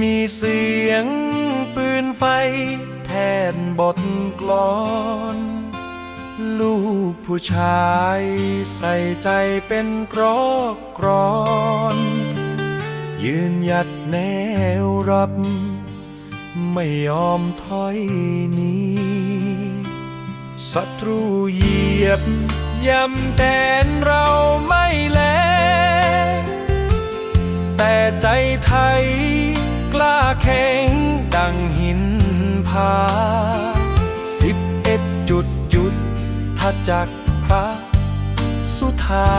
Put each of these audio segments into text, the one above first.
มีเสียงปืนไฟ แทนบทกลอน ลูกผู้ชายใส่ใจเป็นกรอกกรอน ยืนหยัดแนวรับ ไม่ยอมถอยหนีศัตรูเหยียบย่ำแดนเราไม่แล แต่ใจไทย กล้าแข็งดังหินผาสิบเอ็ดจุดหยุดทัดจากพระสุธา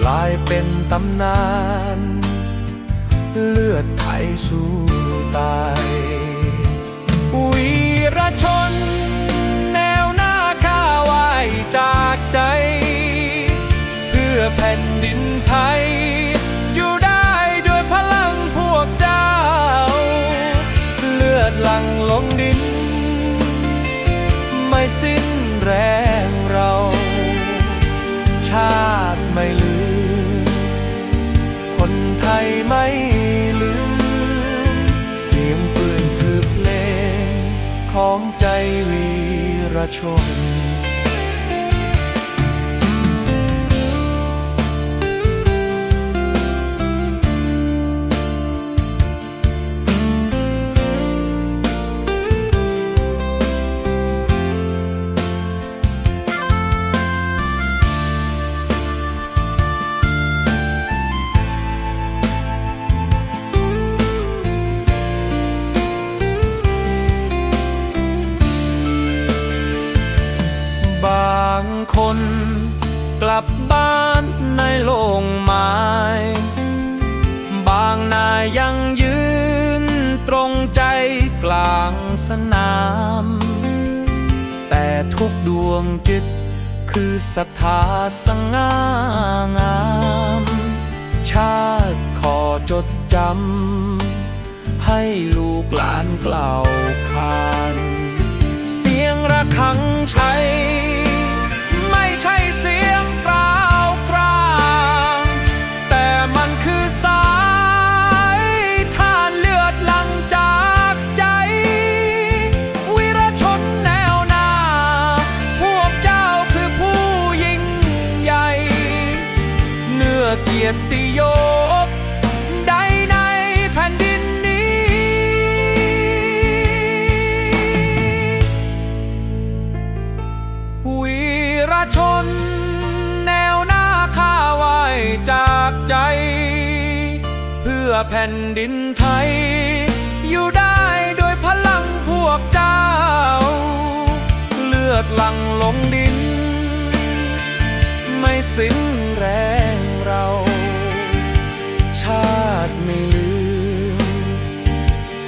กลายเป็นตำนาน เลือดไทยสู้ตาย ลือดหลั่งลงดิน ไม่สิ้นแรงเรา ชาติไม่ลืม คนไทยไม่ลืม เสียงปืนคือเพลงของใจวีรชน กลับบ้านในโลงไม้ บางนายยังยืนตรงใจกลางสนาม แต่ทุกดวงจิตคือศรัทธาสง่างาม ชาติขอจดจำ ให้ลูกหลานกล่าวขานเสียงระฆังชัย ไม่ใช่เสียง ผ่นดินไทย อยู่ได้โดยพลังพวกเจ้า เลือดหลั่งลงดิน ไม่สิ้นแรงเรา ชาติไม่ลืม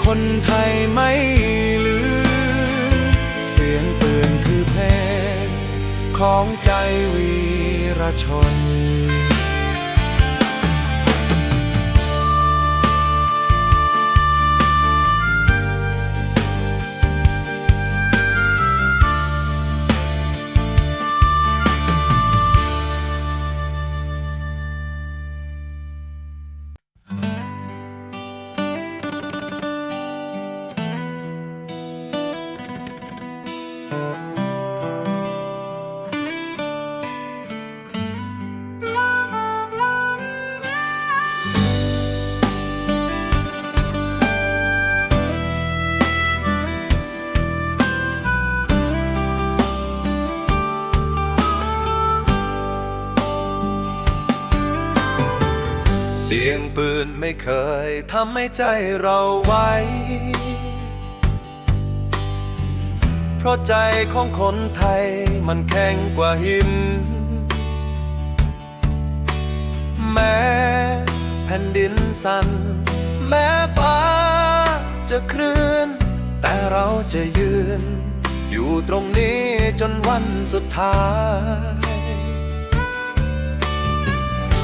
คนไทยไม่ลืม เสียงปืนคือเพลง ของใจวีรชน ไม่เคยทำให้ใจเราไว้ เพราะใจของคนไทยมันแข็งกว่าหิน แม้แผ่นดินสั่น แม้ฟ้าจะคลื่น แต่เราจะยืน อยู่ตรงนี้จนวันสุดท้าย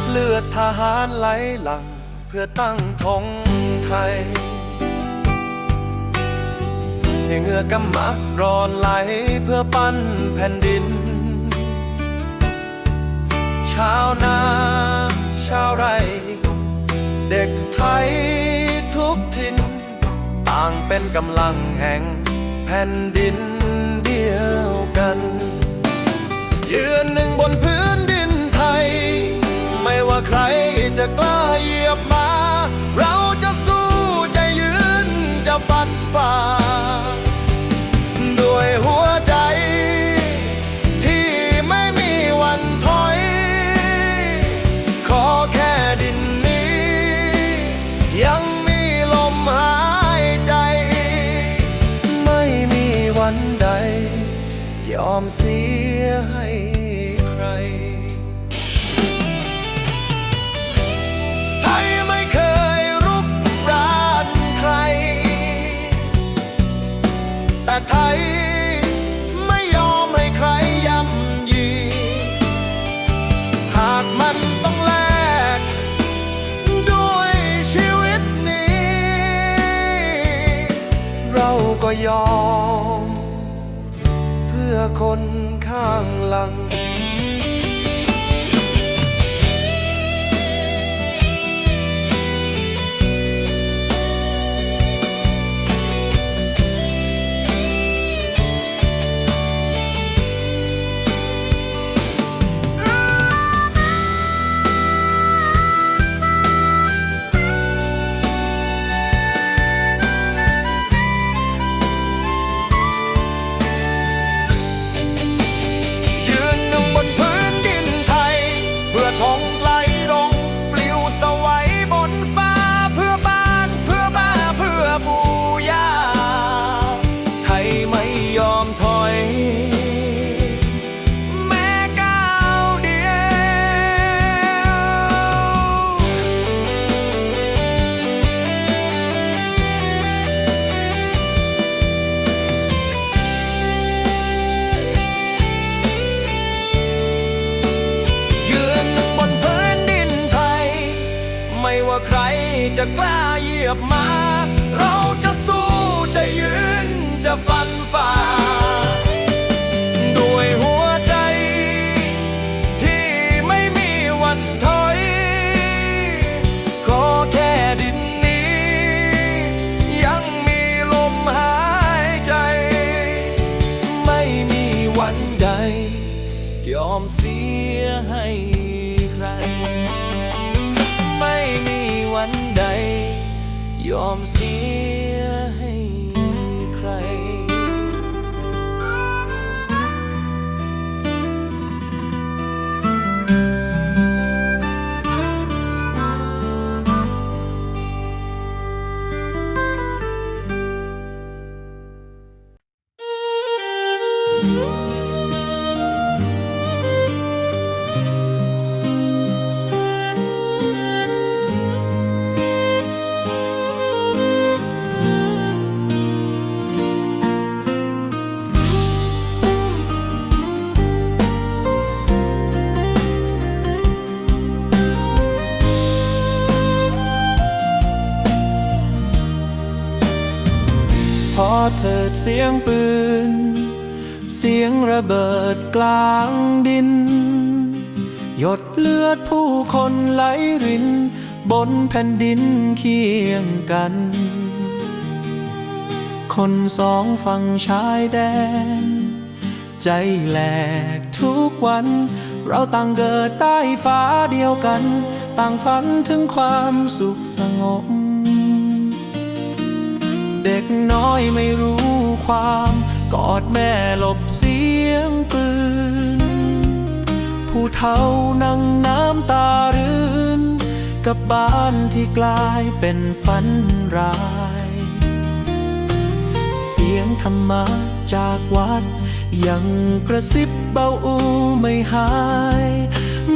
เลือดทหารไหลหลัง พื่อตั้งธงไทย ให้เงือกำมักรอนไหลเพื่อปั้นแผ่นดิน ชาวนาชาวไร่เด็กไทยทุกถิ่นต่างเป็นกำลังแห่งแผ่นดินเดียวกัน ยืนหนึ่งบนพื้นดินไทย ไม่ว่าใครจะกล้า คนข้างหลัง จะกล้าเหยียบมา ยอมเสีย งปืน เสียงระเบิดกลางดิน หยดเลือดผู้คนไหลริน บนแผ่นดินเคียงกัน คนสองฝั่งชายแดน ใจแหลกทุกวัน เราต่างเกิดใต้ฟ้าเดียวกัน ต่างฝันถึงความสุขสงบ เด็กน้อยไม่รู้ความ กอดแม่หลบเสียงปืน ผู้เฒ่านั่งน้ำตารื่นกับบ้านที่กลายเป็นฝันร้าย เสียงธรรมะจากวัด ยังกระซิบเบาอูไม่หาย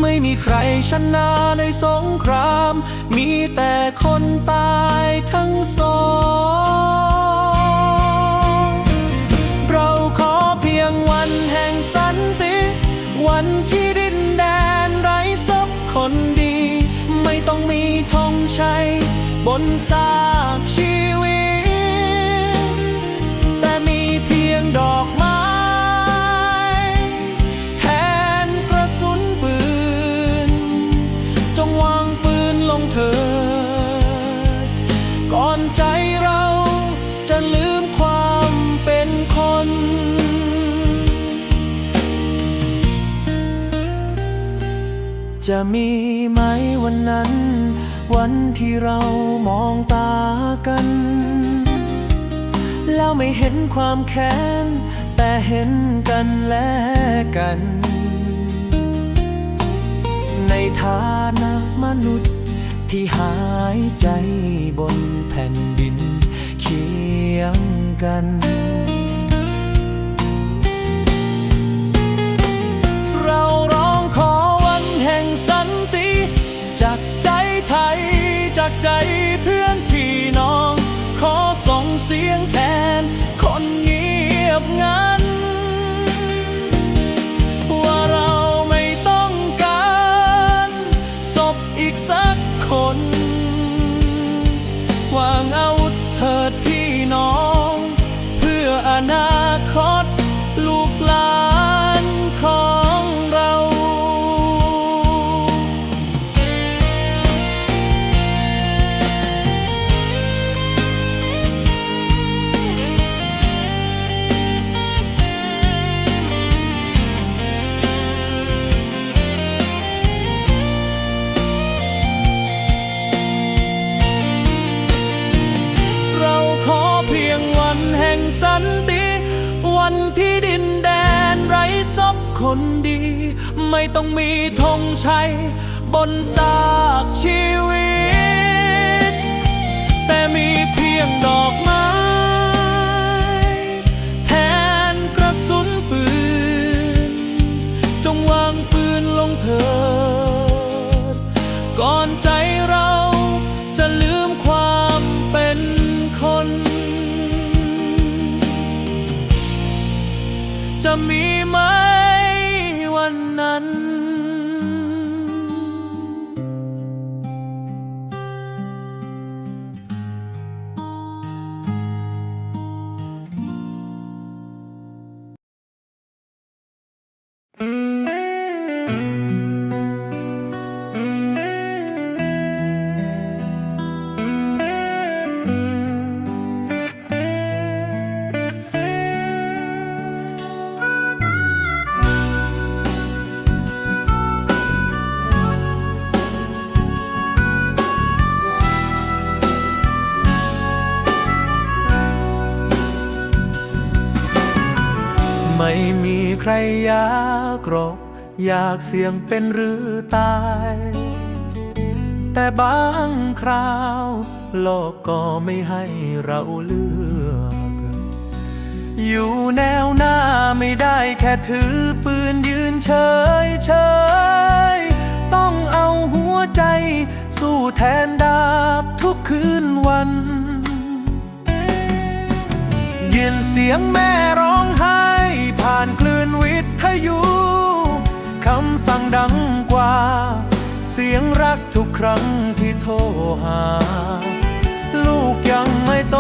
ไม่มีใครชนะในสงคราม มีแต่คนตายทั้งสอง จะมีไหมวันนั้น วันที่เรามองตากัน แล้วไม่เห็นความแค้น แต่เห็นกันและกัน ในฐานะมนุษย์ที่หายใจบนแผ่นดินเคียงกันเราร้อง ตี จากใจไทย จากใจเพื่อนพี่น้อง ขอส่งเสียงแทน คนเงียบงัน ต้องมีธงชัยบนสากชีวิต รอยากรบ อยากเสี่ยงเป็นหรือตาย แต่บางคราว โลกก็ไม่ให้เราเลือก อยู่แนวหน้าไม่ได้แค่ถือปืนยืนเฉยเฉยต้องเอาหัวใจ สู้แทนดาบทุกคืนวัน ยินเสียงแม่ร้องไห้ ผ่านคลื่นวิทยุคำสั่งดังกว่า เสียงรักทุกครั้งที่โทรหา ลูกยังไม่โต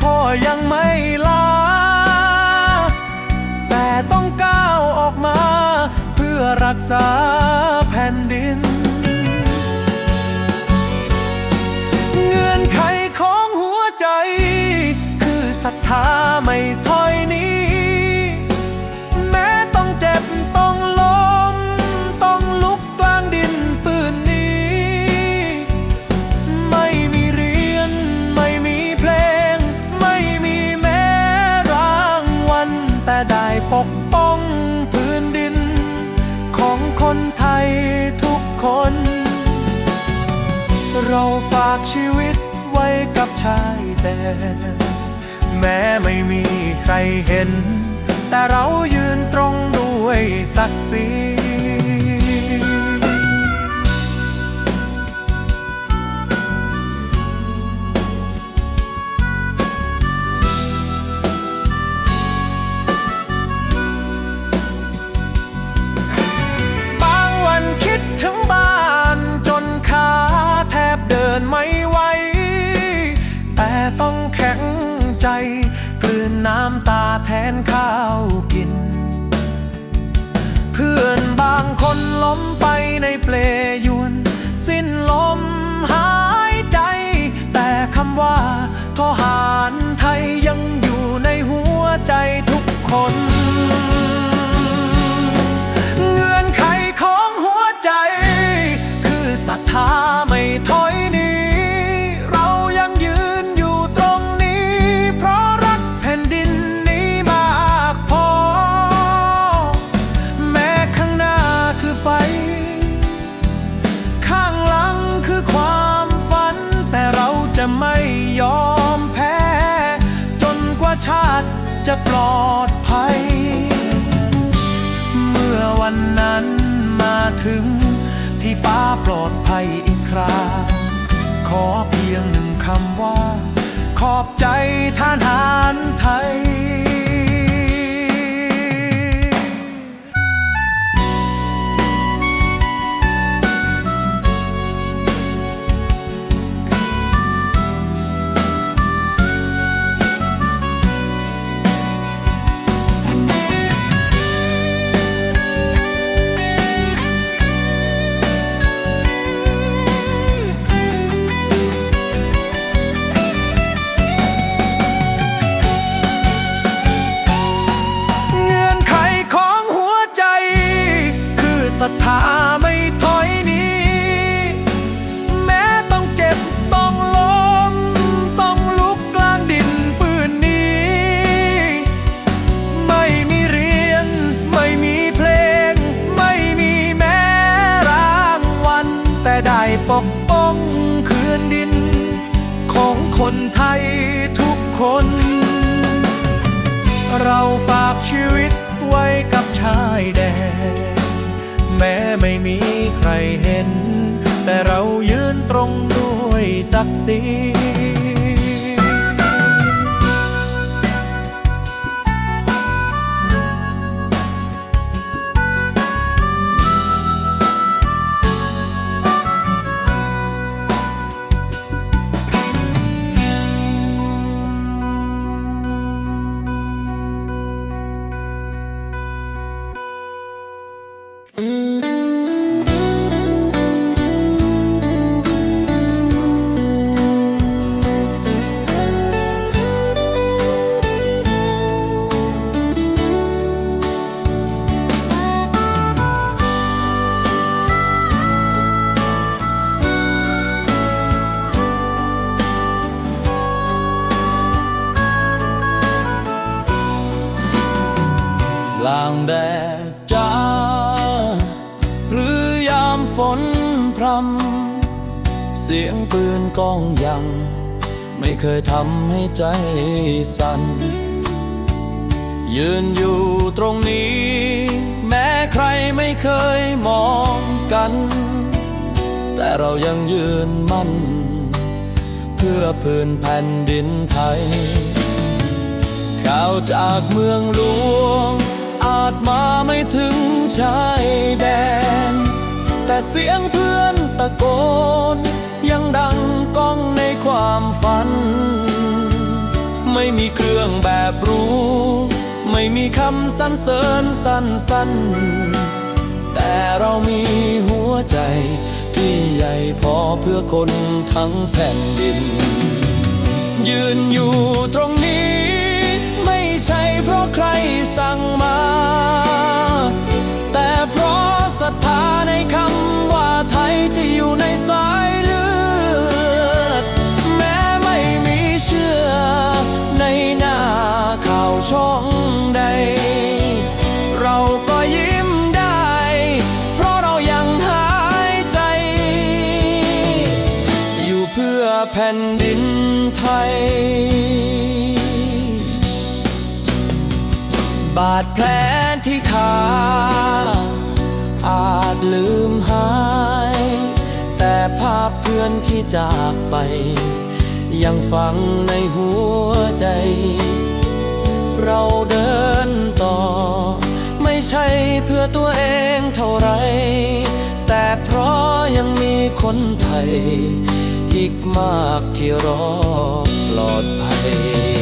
พ่อยังไม่ลา แต่ต้องก้าวออกมา เพื่อรักษาแผ่นดิน คือศรัทธาไม่ถอยนี้ แม้ต้องเจ็บต้องล้ม ต้องลุกกลางดินปืนนี้ ไม่มีเรียน ไม่มีเพลง ไม่มีแม้รางวัลแต่ได้ปกป้องพื้นดิน ของคนไทยทุกคน เราฝากชีวิตไว้กับชายแดน แม้ไม่มีใครเห็น แต่เรายืนตรงด้วยศักดิ์ศรี ไม่มีใครเห็น แต่เรายืนตรงด้วยศักดิ์ศรีำ เสียงปืนก้องยัง ไม่เคยทำให้ใจสั่น ยืนอยู่ตรงนี้ แม้ใครไม่เคยมองกัน แต่เรายังยืนมั่น เพื่อพื้นแผ่นดินไทย ข่าวจากเมืองหลวง อาจมาไม่ถึงชายแดน แต่เสียงเพื่อนะโกน ยังดังก้องในความฝัน ไม่มีเครื่องแบบรู้ ไม่มีคำสรรเสริญสั้นๆ แต่เรามีหัวใจ ที่ใหญ่พอเพื่อคนทั้งแผ่นดิน ยืนอยู่ตรงนี้ ไม่ใช่เพราะใครสั่งมา ศรัทธาในคำว่าไทยที่อยู่ในสายเลือด แม้ไม่มีเชื่อในหน้าข่าวช่องใด เราก็ยิ้มได้ เพราะเรายังหายใจ อยู่เพื่อแผ่นดินไทย บาดแผลที่ขา ลืมหาย แต่ภาพเพื่อนที่จากไป ยังฝังในหัวใจ เราเดินต่อ ไม่ใช่เพื่อตัวเองเท่าไร แต่เพราะยังมีคนไทย อีกมากที่รอปลอดภัย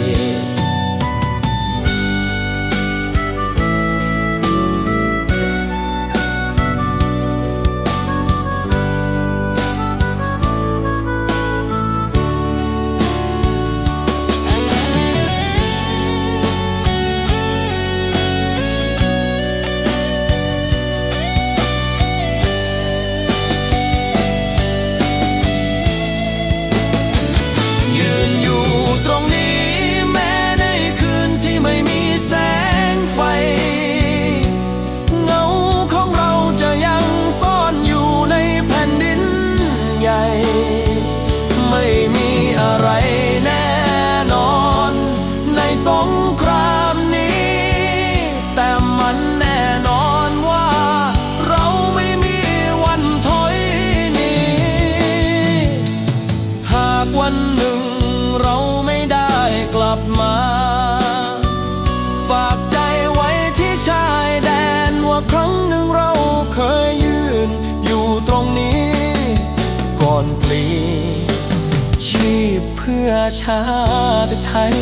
เพื่อชาติไทย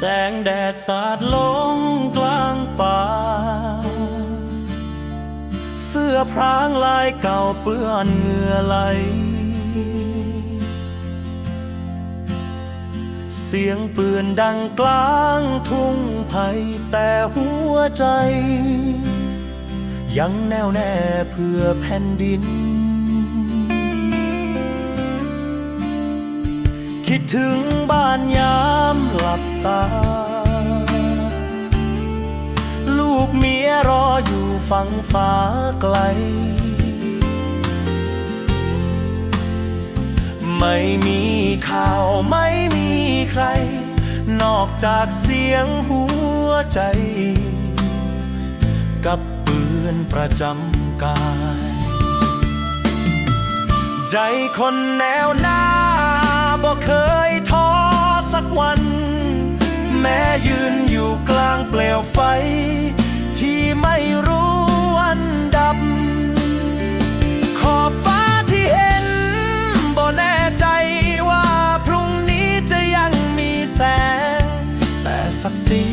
แสงแดดสาดลงกลางป่า เสื้อพรางลายเก่าเปื้อนเหงื่อไหล เสียงปืนดังกลางทุ่งไผ่แต่หัวใจ ยังแน่วแน่เพื่อแผ่นดิน ถึงบ้านยามหลับตา ลูกเมียรออยู่ฝั่งฟ้าไกล ไม่มีข่าวไม่มีใคร นอกจากเสียงหัวใจ กับปืนประจำกาย ใจคนแนวหน้า บ่เคยท้อสักวัน แม้ยืนอยู่กลางเปลวไฟ ที่ไม่รู้วันดับ ขอบฟ้าที่เห็นบ่แน่ใจว่าพรุ่งนี้จะยังมีแสง แต่ศักดิ์ศรี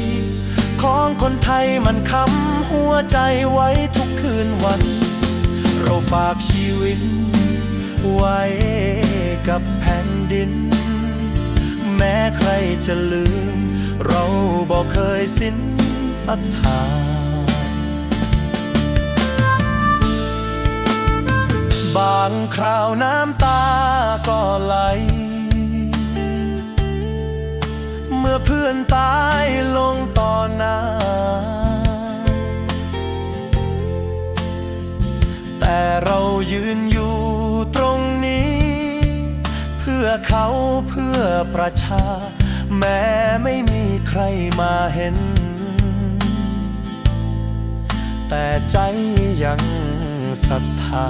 ของคนไทยมันคำหัวใจไว้ทุกคืนวัน เราฝากชีวิตไว้ กับแผ่นดิน แม้ใครจะลืม เราบอกเคยสิ้นศรัทธา บางคราวน้ำตาก็ไหล เมื่อเพื่อนตายลง เขาเพื่อประชา แม้ไม่มีใครมาเห็น แต่ใจยังศรัทธา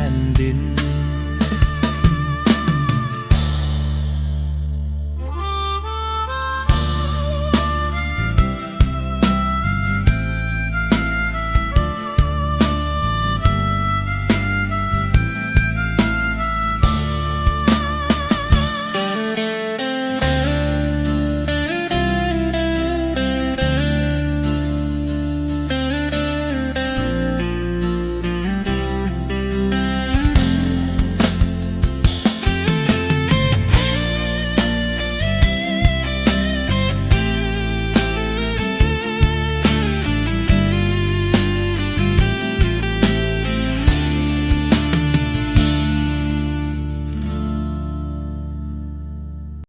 า